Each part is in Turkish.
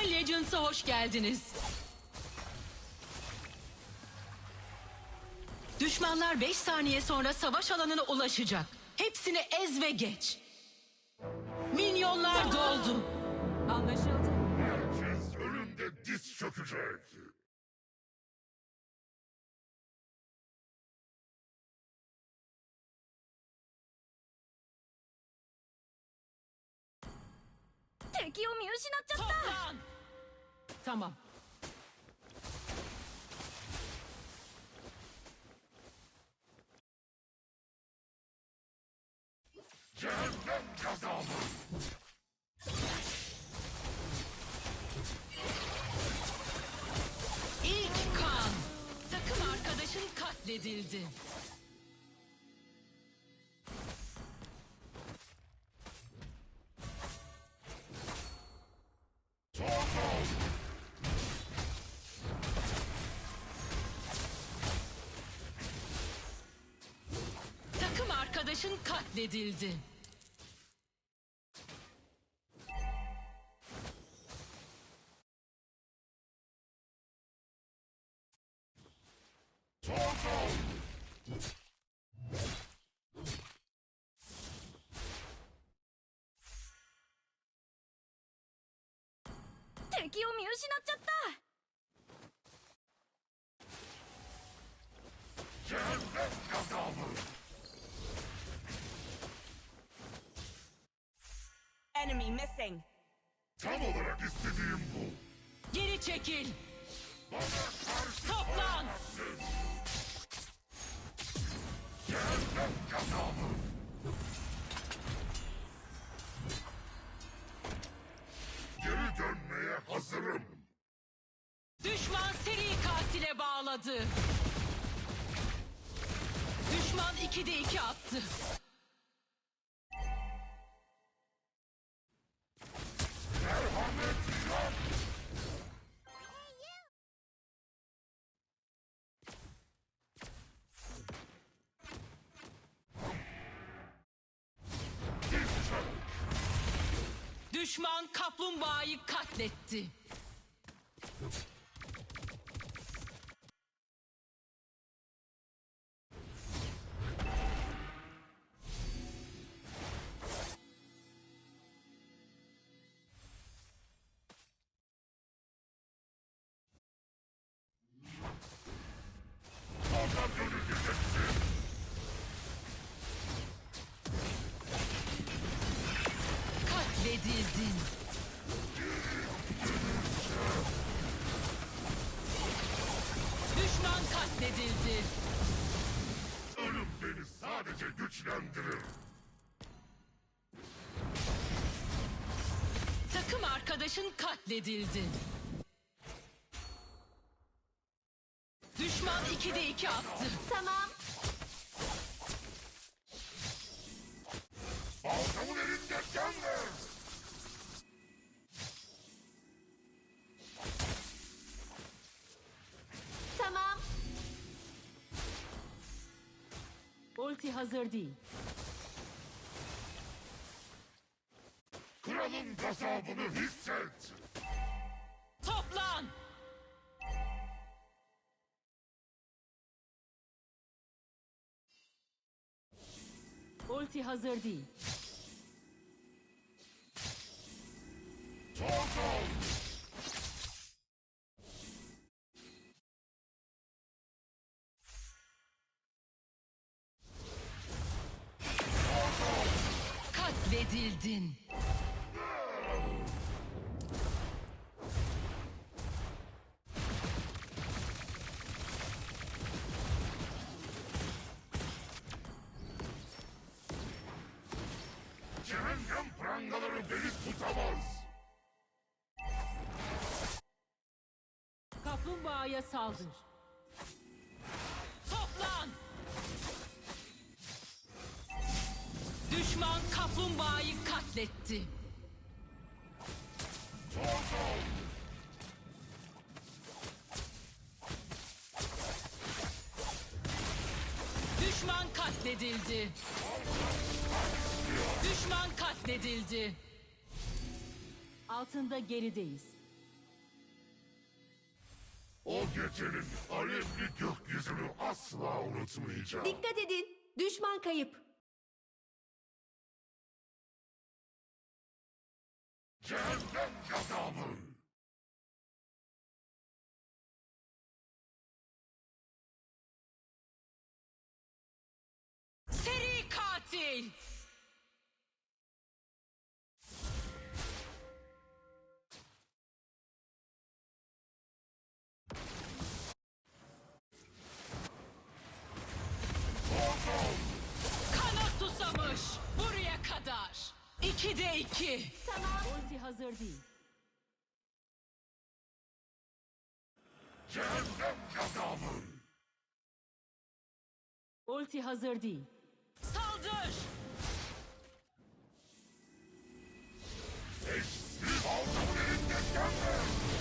Mobile Legends'a hoş geldiniz. Düşmanlar 5 saniye sonra savaş alanına ulaşacak. Hepsini ez ve geç. Minyonlar doldu. Anlaşıldı. Herkes önünde diz çökecek. Toplan! Tamam. Cehennem gazabı. İlk kan. Takım arkadaşın katledildi. Arkadaşın katledildi. 敵を見失っちゃった Enemy missing. Tam olarak istediğim bu. Geri çekil. Toplan. cehennem gazabı. Geri dönmeye hazırım. Düşman seri katile bağladı. Düşman 2'de 2 attı. Kaplumbağayı katletti. Güçlendirir. Takım arkadaşın katledildi. Düşman 2'de 2 attı. Tamam. Hazır değil. Kralın gazabını hisset. Toplan! Ulti hazır değil. Total. Katledildin. Cehennem prangaları beni tutamaz. Kaplumbağaya saldır. Toplan! Düşman kaplumbağayı katletti. Düşman katledildi. Düşman katledildi. Altında gerideyiz. O gecenin alevli gökyüzünü asla unutmayacağım. Dikkat edin. Düşman kayıp. Cehennem gazabı. Seri katil. İki de iki. Ulti hazır değil. Cehennem gazabı. Ulti hazır değil. Saldır. Eşsiz aldığımın elinden gelme.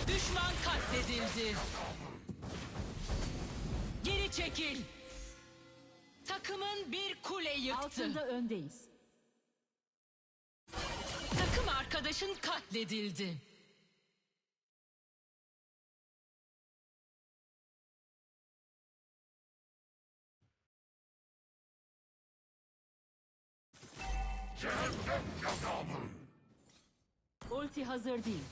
Düşman katledildi. Geri çekil. Takımın bir kule yıktı. Altında öndeyiz. Arkadaşın katledildi. Cehennem gazabı. Ulti hazır değil.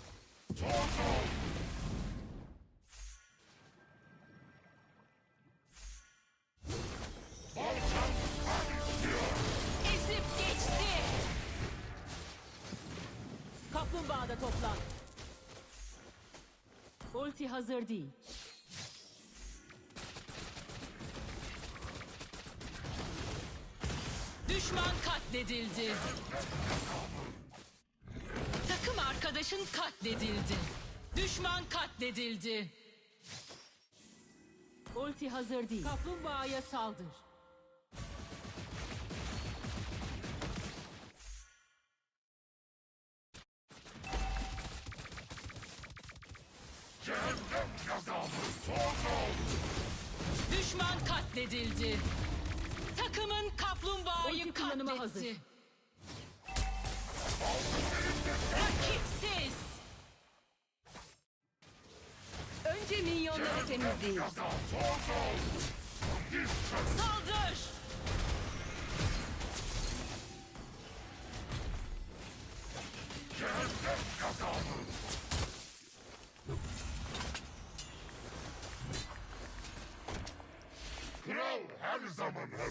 Kaplumbağada toplan. Ulti hazır değil. Düşman katledildi. Takım arkadaşın katledildi. Düşman katledildi. Ulti hazır değil. Kaplumbağaya saldır. Katledildi. Takımın kaplumbağayı katletti. hazır. Rakipsiz. Önce minyonları temizleyin. Saldır.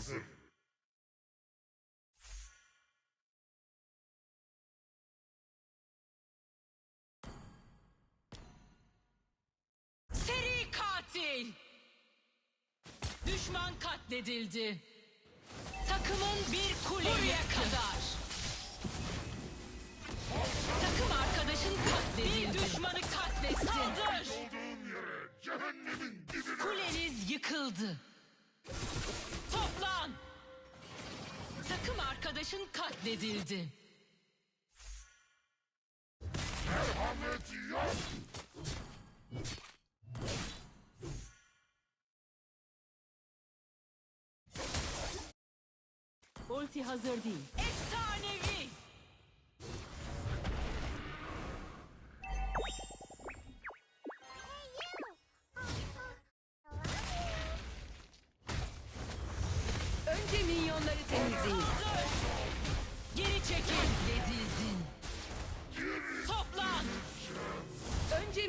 Hazır. Seri katil. Düşman katledildi. Takımın bir kule Buraya kadar. Takım arkadaşın katledildi. Bir düşmanı katletsin. Saldır. Olduğun yere cehennemin dibine. Kuleniz yıkıldı. Takım arkadaşın katledildi. Merhamet yok. Ulti hazır değil. Efsanevi.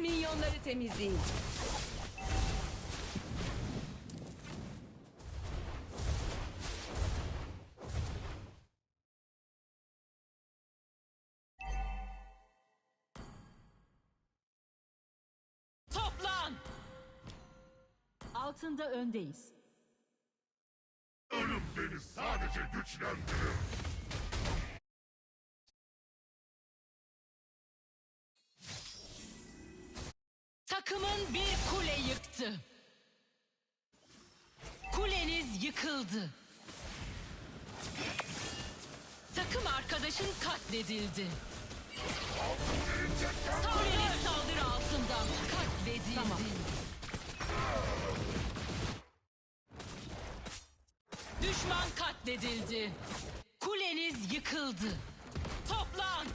Minyonları temizleyin. Toplan. Altında öndeyiz. Ölüm beni sadece güçlendirir. Yıktı. Kuleniz yıkıldı. Takım arkadaşın katledildi. Kuleniz saldırı altından katledildi. Tamam. Düşman katledildi. Kuleniz yıkıldı. Toplan.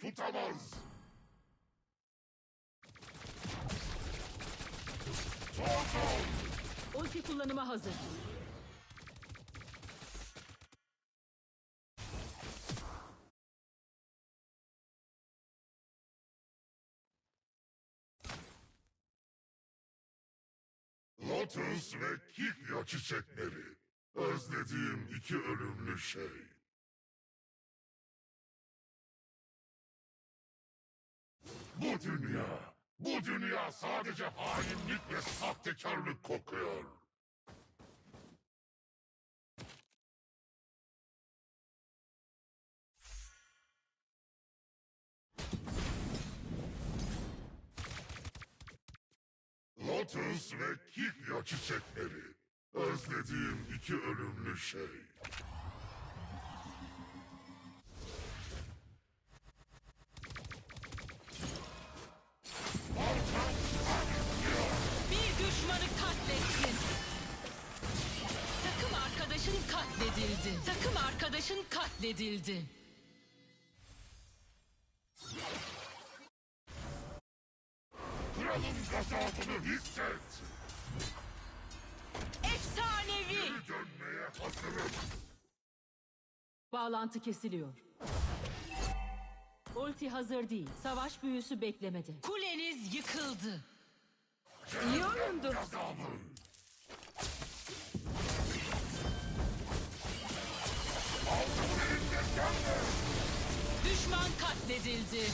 Tutamaz. Ulti kullanıma hazır. Lotus ve Kikya çiçekleri. Özlediğim iki ölümlü şey. Bu dünya, bu dünya sadece hainlik ve sahtekarlık kokuyor. Lotus ve Kikya çiçekleri. Özlediğim iki ölümlü şey. Arkadaşın katledildi. Kralın gazabını hisset. Efsanevi. Geri dönmeye hazırım. Bağlantı kesiliyor. Ulti hazır değil. Savaş büyüsü beklemede. Kuleniz yıkıldı. İyi oyundu. Düşman katledildi.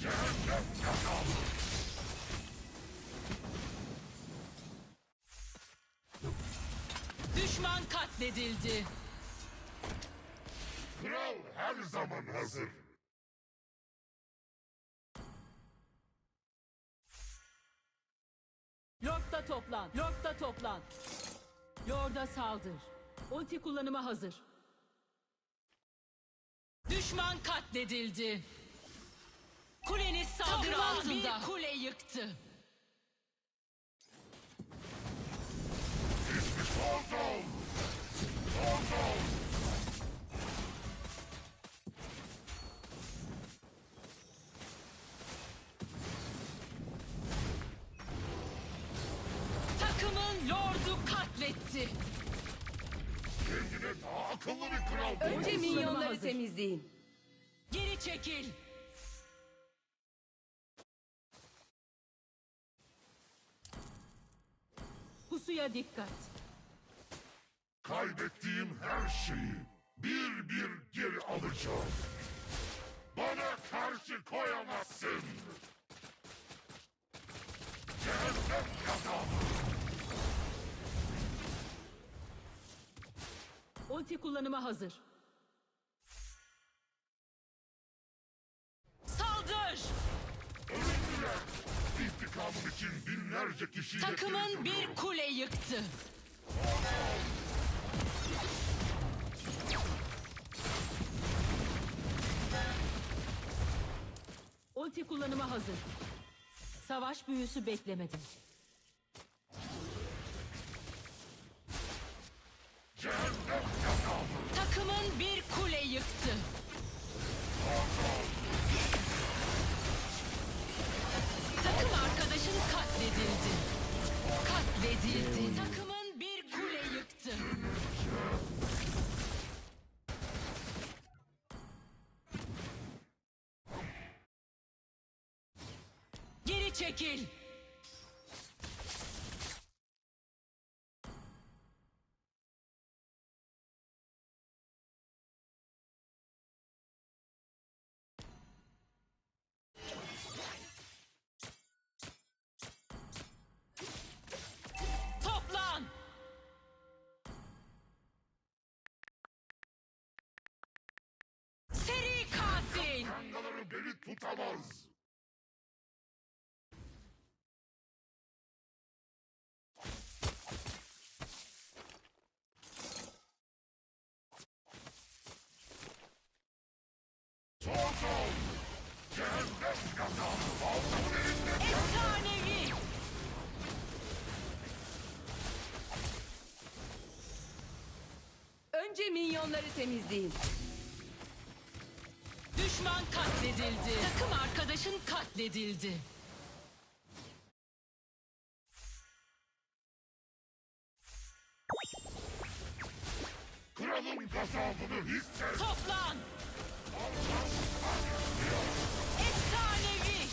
Cehennem. Düşman katledildi. Kral her zaman hazır. Lord'da toplan. Lord'da toplan. Lord'a saldır. Ulti kullanıma hazır. Düşman katledildi. Kuleniz saldırı altında. Bir kule yıktı. Takımın lordu katletti. Akıllı bir kral. Önce minyonları temizleyin. Geri çekil. Pusuya dikkat. Kaybettiğim her şeyi bir bir geri alacağım. Bana karşı koyamazsın. Cehennem gazabı. Ulti kullanıma hazır. Saldır. Ölümlüler. İntikamım için binlerce kişiyi Takımın bir kule yıktı. Ulti kullanıma hazır. Savaş büyüsü beklemede. Cehennem. Takımın bir kule yıktı. Takım arkadaşın katledildi. Katledildi. Takımın bir kule yıktı. Geri çekil. Tutamaz. Total! Cehennem elinde Efsanevi. Önce minyonları temizleyin. Düşman katledildi. Takım arkadaşın katledildi. Kralın gazabını hisset. Toplan. Efsanevi.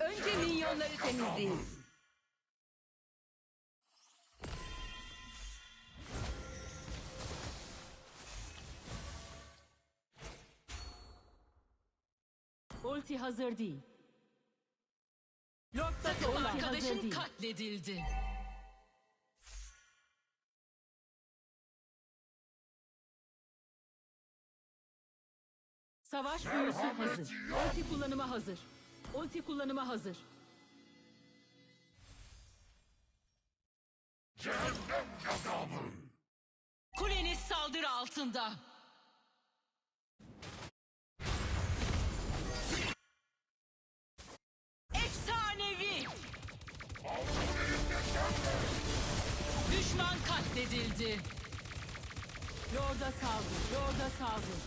Önce minyonları temizleyin. Hazır değil. Takım arkadaşın katledildi. Savaş büyüsü hazır. Ulti kullanıma hazır. Ulti kullanıma hazır. Cehennem gazabı. Kuleniz saldırı altında. Düşman katledildi. Lord'a saldır. Lord'a saldır.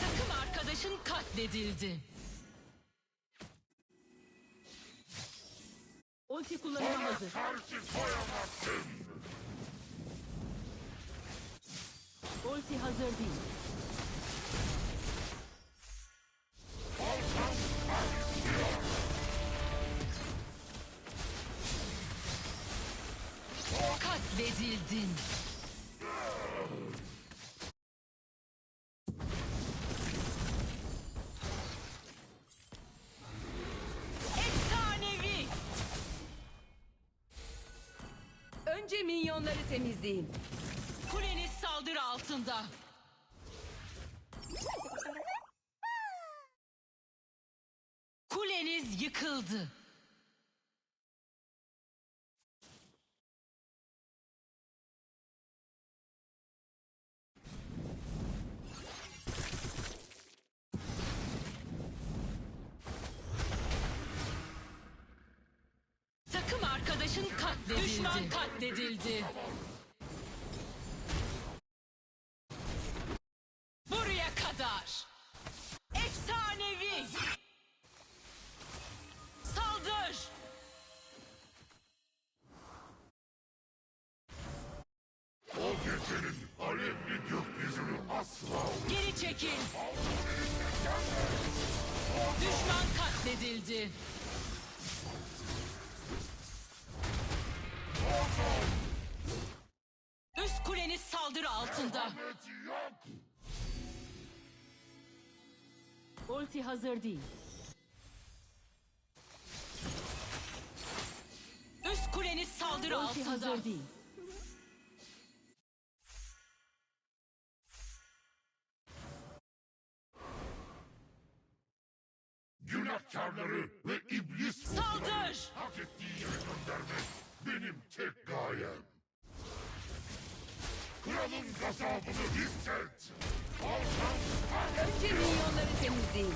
Takım arkadaşın katledildi. Ulti kullanıma hazır. Ulti hazır değil. Katledildin. Efsanevi. Önce minyonları temizleyin. Kuleniz saldırı altında. Kuleniz yıkıldı. Katledildi. Buraya kadar. Efsanevi. Saldır. O gecenin alevli gökyüzünü asla Geri çekil. Düşman katledildi. Üst kuleniz saldırı altında. Ulti hazır değil. Üst kuleniz saldırı Ulti altında. hazır değil. Günahkarları ve iblis Saldır. hak ettiği yere göndermek benim tek gayem. Kralın gazabını hisset. Önce minyonları temizleyin.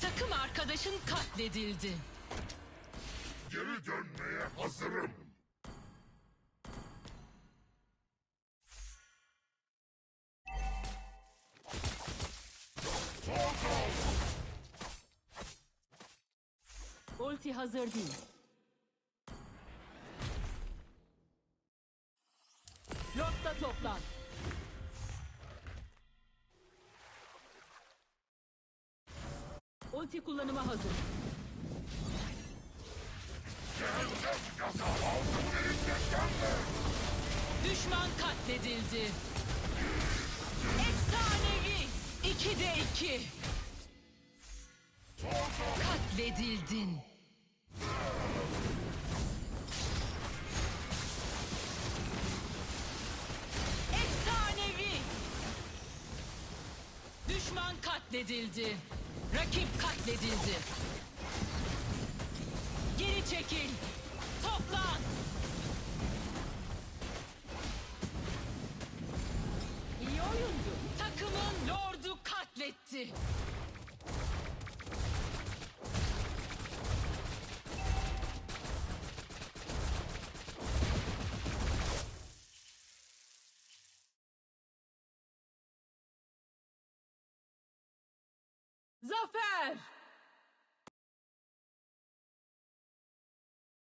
Takım arkadaşın katledildi. Geri dönmeye hazırım. Ulti hazır değil. Lord'da toplan. Ulti kullanıma hazır. Düşman katledildi. Efsanevi. İkide iki. Katledildin. Efsanevi. Düşman katledildi. Rakip katledildi. Geri çekil. Toplan. İyi oyundu. Takımın lordu katletti.